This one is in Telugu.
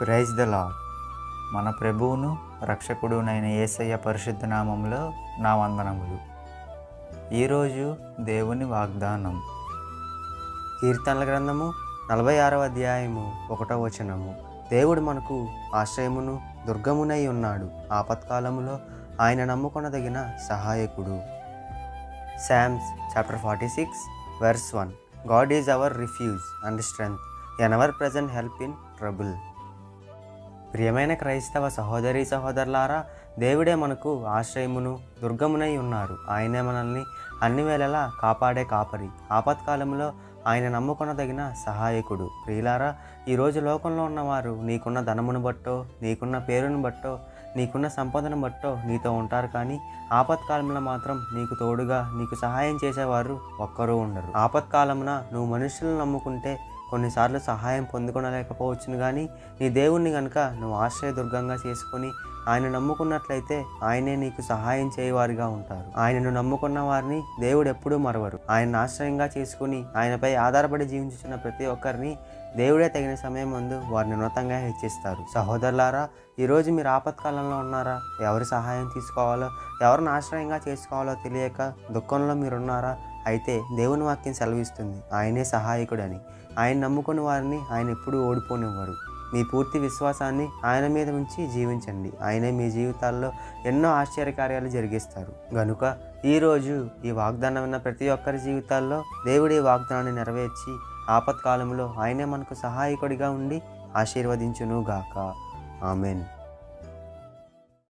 ప్రైజ్ ద లాడ్ మన ప్రభువును రక్షకుడునైన యేసయ్య పరిశుద్ధ నామంలో నా వందనములు. ఈరోజు దేవుని వాగ్దానం. కీర్తనల గ్రంథము నలభై ఆరవ అధ్యాయము ఒకటో వచనము. దేవుడు మనకు ఆశ్రయమును దుర్గమునై ఉన్నాడు. ఆపత్కాలములో ఆయన నమ్ముకొనదగిన సహాయకుడు. Psalms chapter forty six verse one. God is our refuge and strength. An our present help in trouble. ప్రియమైన క్రైస్తవ సహోదరి సహోదరులారా దేవుడే మనకు ఆశ్రయమును దుర్గమునై ఉన్నారు. ఆయనే మనల్ని అన్ని వేళలా కాపాడే కాపరి. ఆపత్కాలంలో ఆయన నమ్ముకొనదగిన సహాయకుడు. ప్రియులారా ఈరోజు లోకంలో ఉన్నవారు నీకున్న ధనమును బట్టో నీకున్న పేరును బట్టో నీకున్న సంపదను బట్టో నీతో ఉంటారు కానీ ఆపత్కాలంలో మాత్రం నీకు తోడుగా నీకు సహాయం చేసేవారు ఒక్కరూ ఉండరు. ఆపత్కాలమున నువ్వు మనుషులను నమ్ముకుంటే కొన్నిసార్లు సహాయం పొందుకొనలేకపోవచ్చును కానీ నీ దేవుణ్ణి కనుక నువ్వు ఆశ్రయదుర్గంగా చేసుకొని ఆయన నమ్ముకున్నట్లయితే ఆయనే నీకు సహాయం చేయవారిగా ఉంటారు. ఆయనను నమ్ముకున్న వారిని దేవుడు ఎప్పుడూ మరవరు. ఆయన ఆశ్రయంగా చేసుకుని ఆయనపై ఆధారపడి జీవించుచున్న ప్రతి ఒక్కరిని దేవుడే తగిన సమయం ముందు వారిని ఉన్నతంగా హెచ్చిస్తారు. సహోదరులారా ఈరోజు మీరు ఆపత్కాలంలో ఉన్నారా? ఎవరి సహాయం తీసుకోవాలో ఎవరిని ఆశ్రయంగా చేసుకోవాలో తెలియక దుఃఖంలో మీరున్నారా? అయితే దేవుని వాక్యం సెలవిస్తుంది. ఆయనే సహాయకుడని. ఆయన నమ్ముకుని వారిని ఆయన ఎప్పుడూ ఓడిపోనివ్వరు. మీ పూర్తి విశ్వాసాన్ని ఆయన మీద ఉంచి జీవించండి. ఆయనే మీ జీవితాల్లో ఎన్నో ఆశ్చర్యకార్యాలు జరిగిస్తారు. గనుక ఈరోజు ఈ వాగ్దానం ఉన్న ప్రతి ఒక్కరి జీవితాల్లో దేవుడి వాగ్దానాన్ని నెరవేర్చి ఆపత్కాలంలో ఆయనే మనకు సహాయకుడిగా ఉండి ఆశీర్వదించును గాక ఆమెన్.